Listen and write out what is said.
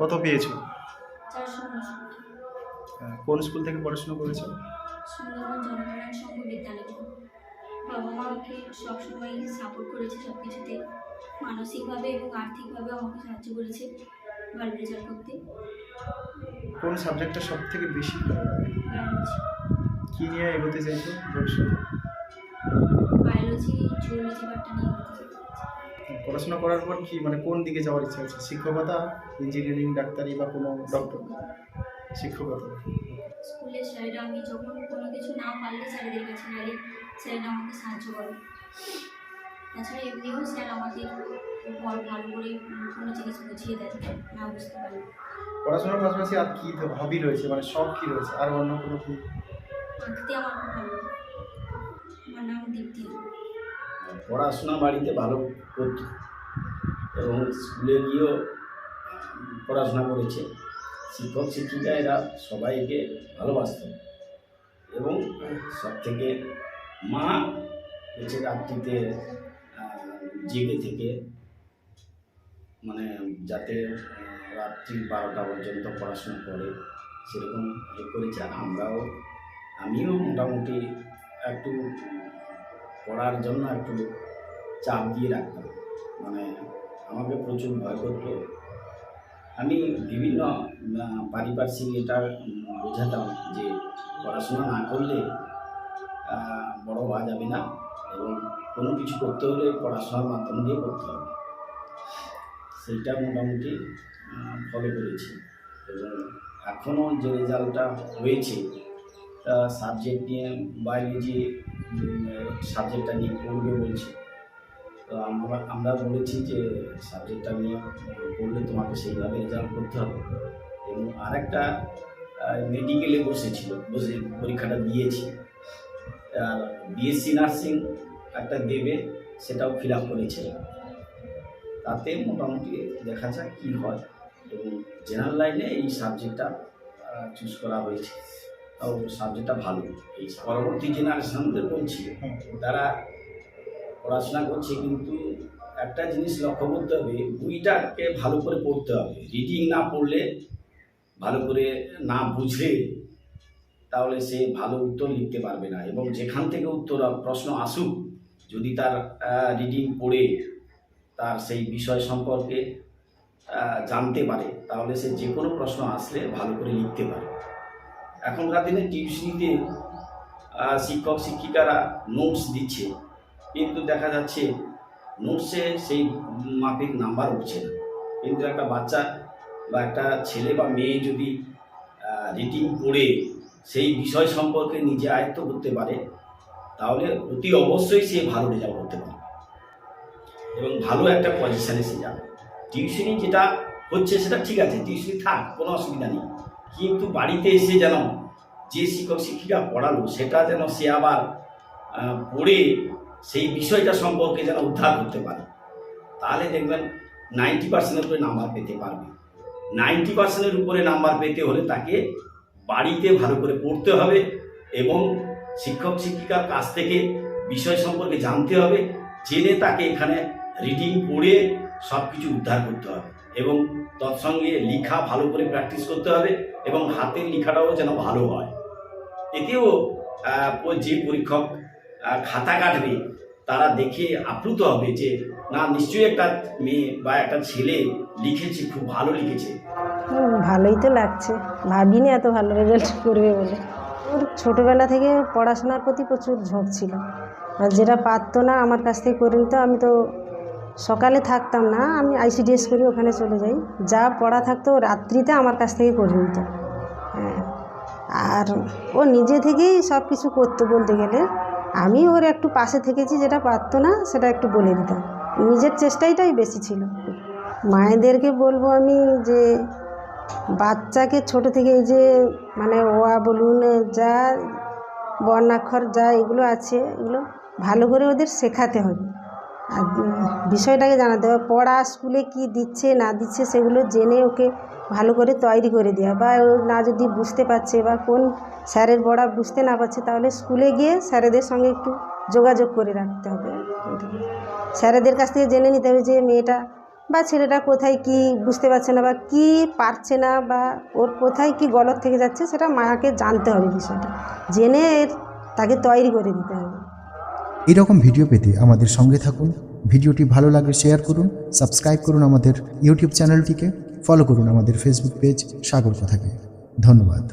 কত পেয়েছ? উনষট্টি কোন স্কুল থেকে পড়াশোনা করেছ? বাবা মা আমাকে সবসময় সাপোর্ট করেছে সব কিছুতে মানসিকভাবে এবং আর্থিকভাবে আমাকে সাহায্য করেছে ভালো রেজাল্ট করতে। কোন সাবজেক্টটা সব থেকে বেশি ভালো লাগে? বায়োলজি কী নিয়ে এগোতে চাইছো ভবিষ্যতে? বায়োলজি জুওলজি পার্টটা নিয়ে। পড়াশোনা করার পর কি মানে কোন দিকে যাওয়ার ইচ্ছা আছে? শিক্ষকতা ইঞ্জিনিয়ারিং ডাক্তারি বা কোনো ডক্টর শিক্ষকতা। স্কুলের স্যারেরা আমি যখন কোনো কিছু না পারলে স্যারেদের কাছে গেলে স্যারেরা আমাকে সাহায্য করে। তাছাড়া এমনিও স্যার আমাকে ভালো করে কোনো জিনিস বুঝিয়ে দেয় না বুঝতে পারি। পড়াশোনার পাশাপাশি আর কি হবি রয়েছে? মানে শখ কি রয়েছে? আর অন্য কোনো কি? আঁকতে আমার খুব ভালো আমার নাম দীপ্তি। পড়াশোনা বাড়িতে ভালো করত এবং স্কুলে গিয়েও পড়াশোনা করেছে। শিক্ষক, শিক্ষিকা এরা সবাইকে ভালোবাসত। এবং সব থেকে মা হচ্ছে রাত্রিতে জেগে থেকে মানে যাতে রাত্রি বারোটা পর্যন্ত পড়াশোনা করে, সেরকম এ করেছে। আমরাও, আমিও মোটামুটি একটু পড়ার জন্য একটু চাপ দিয়ে রাখতাম। মানে আমাকে প্রচুর ভয় করতো। আমি বিভিন্ন পারিপার্শ্বিক এটা বোঝাতাম যে পড়াশোনা না করলে বড় হওয়া যাবে না এবং কোনো কিছু করতে হলে পড়াশোনার মাধ্যম দিয়ে করতে হবে। সেইটা মোটামুটি ফলো করেছি এবং এখনও যে রেজাল্টটা হয়েছে সাবজেক্ট নিয়ে বায়োলজি সাবজেক্টটা নিয়ে পড়বে বলছে। তো আমরা আমরা বলেছি যে সাবজেক্টটা নিয়ে পড়লে তোমাকে সেইভাবে রেজাল্ট করতে হবে। এবং আরেকটা মেডিকেলে বসেছিল, বসে পরীক্ষাটা দিয়েছি। আর বিএসসি নার্সিং একটা দেবে, সেটাও ফিল আপ করেছে। তাতে মোটামুটি দেখা যাক কী হয়। এবং জেনারেল লাইনে এই সাবজেক্টটা চুজ করা হয়েছে। সাবজেক্টটা ভালো। এই পরবর্তী জেনারেশনদের বলছি, তারা পড়াশোনা করছে কিন্তু একটা জিনিস লক্ষ্য করতে হবে বইটাকে ভালো করে পড়তে হবে। রিডিং না পড়লে, ভালো করে না বুঝলে, তাহলে সে ভালো উত্তর লিখতে পারবে না। এবং যেখান থেকে উত্তর প্রশ্ন আসুক, যদি তার রিডিং পড়ে, তার সেই বিষয় সম্পর্কে জানতে পারে, তাহলে সে যে কোনো প্রশ্ন আসলে ভালো করে লিখতে পারে। এখনকার দিনে টিউশনিতে শিক্ষক, শিক্ষিকারা নোটস দিচ্ছে। কিন্তু দেখা যাচ্ছে নোটসে সেই মাফিক নাম্বার উঠছে না। কিন্তু একটা বাচ্চা বা একটা ছেলে বা মেয়ে যদি রিডিং পড়ে সেই বিষয় সম্পর্কে নিজে আয়ত্ত করতে পারে, তাহলে অতি অবশ্যই সে ভালো রেজাল্ট করতে পারবে। এবং ভালো একটা পজিশানে সে যাবে। টিউশনি যেটা হচ্ছে সেটা ঠিক আছে টিউশনি থাক, কোনো অসুবিধা নেই। কিন্তু বাড়িতে এসে যেন যে শিক্ষক শিক্ষিকা পড়ালো, সেটা যেন সে আবার পড়ে সেই বিষয়টা সম্পর্কে যেন উদ্ধার করতে পারে। তাহলে দেখবেন নাইনটি পার্সেন্টের উপরে নাম্বার পেতে পারবে। নাইনটি পার্সেন্টের উপরে নাম্বার পেতে হলে তাকে বাড়িতে ভালো করে পড়তে হবে এবং শিক্ষক শিক্ষিকার কাছ থেকে বিষয় সম্পর্কে জানতে হবে, জেনে তাকে এখানে রিডিং পড়ে সব কিছু উদ্ধার করতে হবে। এবং তৎসঙ্গে লেখা ভালো করে প্র্যাকটিস করতে হবে এবং হাতের লেখাটাও যেন ভালো হয়। এতেও যে পরীক্ষক খাতা কাটবে, তারা দেখে আপ্লুত হবে যে, না, নিশ্চয়ই একটা মেয়ে বা একটা ছেলে লিখেছে, খুব ভালো লিখেছে। ভালোই তো লাগছে। ভাবিনি এত ভালো রেজাল্ট করবে বলে। ওর ছোটোবেলা থেকে পড়াশোনার প্রতি প্রচুর ঝোঁক ছিল। আর যেটা পারতো না আমার কাছ থেকে করে নিত, আমি তো সকালে থাকতাম না, আমি আইসিডিএস করি ওখানে চলে যাই। যা পড়া থাকতো রাত্রিতে আমার কাছ থেকে করে নিত। হ্যাঁ আর ও নিজে থেকেই সব কিছু করতো বলতে গেলে। আমি ওর একটু পাশে থেকেছি, যেটা পারতো না সেটা একটু বলে দিতাম। নিজের চেষ্টাইটাই বেশি ছিল। মায়েদেরকে বলব আমি যে, বাচ্চাকে ছোট থেকে এই যে মানে ওয়া বলুন যা, বর্ণাক্ষর যা এগুলো আছে, এগুলো ভালো করে ওদের শেখাতে হবে। বিষয়টাকে জানাতে হবে, পড়া স্কুলে কি দিচ্ছে, না দিচ্ছে সেগুলো জেনে ওকে ভালো করে তৈরি করে দেওয়া বা না যদি বুঝতে পারছে বা কোন স্যারের পড়া বুঝতে না পারছে তাহলে স্কুলে গিয়ে স্যারেদের সঙ্গে একটু যোগাযোগ করে রাখতে হবে। স্যারেদের কাছ থেকে জেনে নিতে হবে যে মেয়েটা বা ছেলেটা কোথায় কি বুঝতে পারছে না বা কি পারছে না বা ওর কোথায় কি গলত থেকে যাচ্ছে সেটা মাকে জানতে হবে বিষয়টা। জেনে তাকে তৈরি করে দিতে হবে। এরকম ভিডিও পেতে আমাদের সঙ্গে থাকুন। ভিডিওটি ভালো লাগলে শেয়ার করুন সাবস্ক্রাইব করুন আমাদের ইউটিউব চ্যানেলটিকে ফলো করুন আমাদের ফেসবুক পেজ সাগর কথাকে ধন্যবাদ।